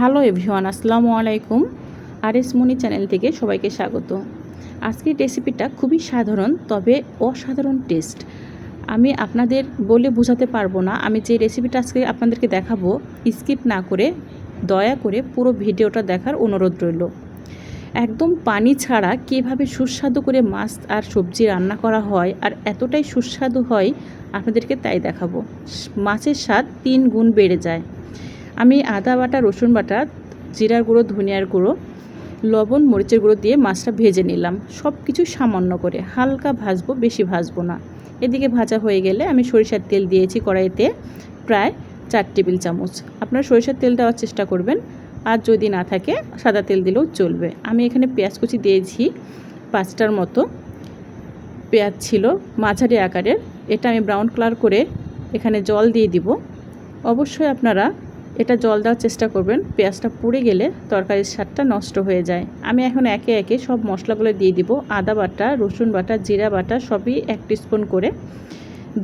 Hello everyone, আসসালামু আলাইকুম। আর S মনি channel থেকে সবাইকে স্বাগত। আজকের রেসিপিটা খুবই সাধারণ, তবে অসাধারণ টেস্ট। আমি আপনাদের বলে বোঝাতে পারব না, আমি যে রেসিপিটা আজকে আপনাদেরকে দেখাবো, স্কিপ না করে, দয়া করে পুরো ভিডিওটা দেখার অনুরোধ রইল। একদম পানি ছাড়া কীভাবে সুস্বাদু করে মাছ আর সবজি রান্না করা হয় আর এতটাই সুস্বাদু হয়, আপনাদেরকে তাই দেখাবো। মাছের স্বাদ তিন গুণ বেড়ে যায়। আমি আদা বাটা, রসুন বাটা, জিরার গুঁড়ো, ধনিয়ার গুঁড়ো, লবণ, মরিচের গুঁড়ো দিয়ে মাছটা ভেজে নিলাম। সব কিছু সামান্য করে, হালকা ভাজবো, বেশি ভাজবো না। এদিকে ভাজা হয়ে গেলে আমি সরিষার তেল দিয়েছি কড়াইতে প্রায় চার টেবিল চামচ। আপনারা সরিষার তেল দেওয়ার চেষ্টা করবেন, আর যদি না থাকে, সাদা তেল দিলেও চলবে। আমি এখানে পেঁয়াজ কুচি দিয়েছি পাঁচটার মতো। পেঁয়াজ ছিল মাঝারি আকারের, এটা আমি ব্রাউন কালার করে এখানে জল দিয়ে দিব। অবশ্যই আপনারা এটা জল দেওয়ার চেষ্টা করবেন, পেঁয়াজটা পুড়ে গেলে তরকারির স্বাদটা নষ্ট হয়ে যায়। আমি এখন একে একে সব মশলাগুলো দিয়ে দিব, আদা বাটা, রসুন বাটা, জিরা বাটা, সবই এক স্পুন করে।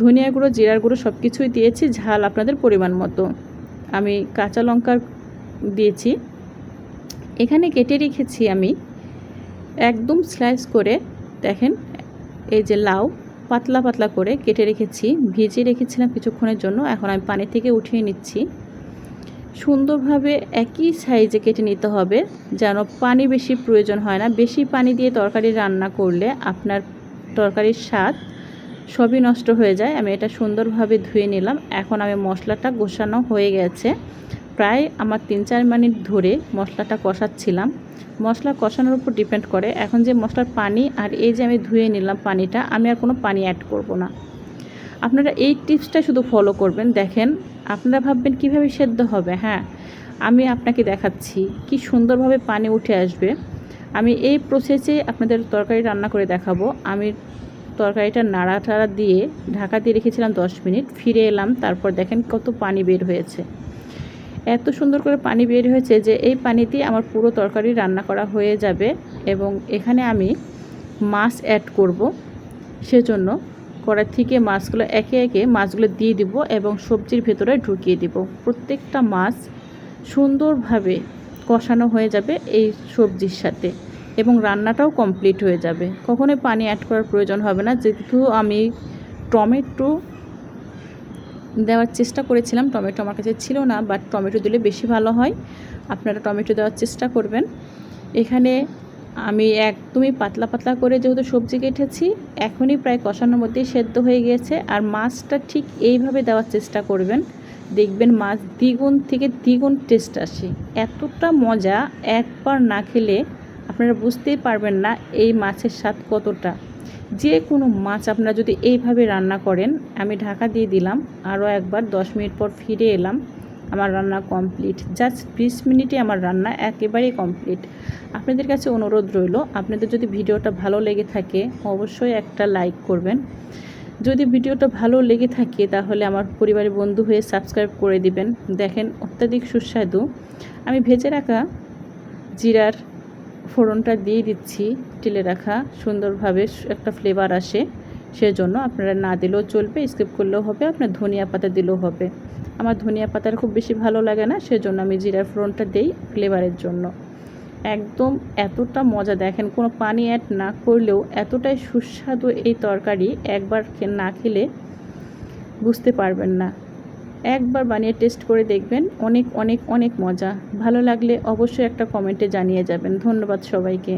ধনিয়া গুঁড়ো, জিরার গুঁড়ো সব কিছুই দিয়েছি, ঝাল আপনাদের পরিমাণ মতো। আমি কাঁচা লঙ্কার দিয়েছি। এখানে কেটে রেখেছি আমি একদম স্লাইস করে, দেখেন, এই যে লাউ, পাতলা পাতলা করে কেটে রেখেছি। ভিজিয়ে রেখেছিলাম কিছুক্ষণের জন্য, এখন আমি পানি থেকে উঠিয়ে নিচ্ছি। সুন্দরভাবে একই সাইজে কেটে নিতে হবে, যেন পানি বেশি প্রয়োজন হয় না। বেশি পানি দিয়ে তরকারি রান্না করলে আপনার তরকারির স্বাদ সবই নষ্ট হয়ে যায়। আমি এটা সুন্দরভাবে ধুয়ে নিলাম। এখন আমি মশলাটা গোছানো হয়ে গেছে। প্রায় আমার তিন চার মিনিট ধরে মশলাটা কষাচ্ছিলাম। মশলা কষানোর উপর ডিপেন্ড করে। এখন যে মশলার পানি আর এই যে আমি ধুয়ে নিলাম পানিটা, আমি আর কোনো পানি অ্যাড করব না। আপনারা এই টিপসটা শুধু ফলো করবেন। দেখেন, আপনারা ভাববেন কীভাবে সেদ্ধ হবে হ্যাঁ? আমি আপনাকে দেখাচ্ছি কি সুন্দরভাবে পানি উঠে আসবে। আমি এই প্রসেসে আপনাদের তরকারি রান্না করে দেখাবো। আমি তরকারিটা নাড়া টাড়া দিয়ে ঢাকা দিয়ে রেখেছিলাম দশ মিনিট, ফিরে এলাম, তারপর দেখেন কত পানি বের হয়েছে। এত সুন্দর করে পানি বের হয়েছে যে এই পানি দিয়ে আমার পুরো তরকারি রান্না করা হয়ে যাবে এবং এখানে আমি মাছ অ্যাড করব, সেজন্য কড়াই থেকে মাছগুলো একে একে মাছগুলো দিয়ে দিব এবং সবজির ভেতরে ঢুকিয়ে দিব। প্রত্যেকটা মাছ সুন্দরভাবে কষানো হয়ে যাবে এই সবজির সাথে এবং রান্নাটাও কমপ্লিট হয়ে যাবে। কখনোই পানি অ্যাড করার প্রয়োজন হবে না। যেহেতু আমি টমেটো দেওয়ার চেষ্টা করেছিলাম, টমেটো আমার কাছে ছিল না বাট টমেটো দিলে বেশি ভালো হয়। আপনারা টমেটো দেওয়ার চেষ্টা করবেন। এখানে আমি একদমই পাতলা পাতলা করে যেহেতু সবজি কেটেছি, এখনই প্রায় কষানোর মধ্যেই সেদ্ধ হয়ে গিয়েছে, আর মাছটা ঠিক এইভাবে দেওয়ার চেষ্টা করবেন। দেখবেন মাছ দ্বিগুণ থেকে দ্বিগুণ টেস্ট আসে। এতটা মজা একবার না খেলে আপনারা বুঝতেই পারবেন না এই মাছের স্বাদ কতটা। যে কোনো মাছ আপনারা যদি এইভাবে রান্না করেন, আমি ঢাকা দিয়ে দিলাম, আরও একবার দশ মিনিট পর ফিরে এলাম। আমার রান্না কমপ্লিট জাস্ট বিশ মিনিটে আমার রান্না একেবারেই কমপ্লিট আপনাদের কাছে অনুরোধ রইল, আপনাদের যদি ভিডিওটা ভালো লেগে থাকে, অবশ্যই একটা লাইক করবেন। যদি ভিডিওটা ভালো লেগে থাকে, তাহলে আমার পরিবারের বন্ধু হয়ে সাবস্ক্রাইব করে দিবেন। দেখেন, অত্যাধিক সুস্বাদু। আমি ভেজে রাখা জিরার ফোড়নটা দিয়ে দিচ্ছি, টেলে রাখা। সুন্দরভাবে একটা ফ্লেভার আসে। সেজন্য আপনারা না দিলেও চলবে স্কিপ করলেও হবে, আপনার ধনিয়া পাতা দিলেও হবে। আমার ধনিয়া পাতার খুব বেশি ভালো লাগে না, সেজন্য আমি জিরার ফোড়নটা দিই ফ্লেভারের জন্য। একদম এতটা মজা, দেখেন কোনো পানি অ্যাড না করলেও এতটাই সুস্বাদু এই তরকারি একবার না খেলে বুঝতে পারবেন না। একবার বানিয়ে টেস্ট করে দেখবেন, অনেক অনেক অনেক মজা। ভালো লাগলে অবশ্যই একটা কমেন্টে জানিয়ে যাবেন। ধন্যবাদ সবাইকে।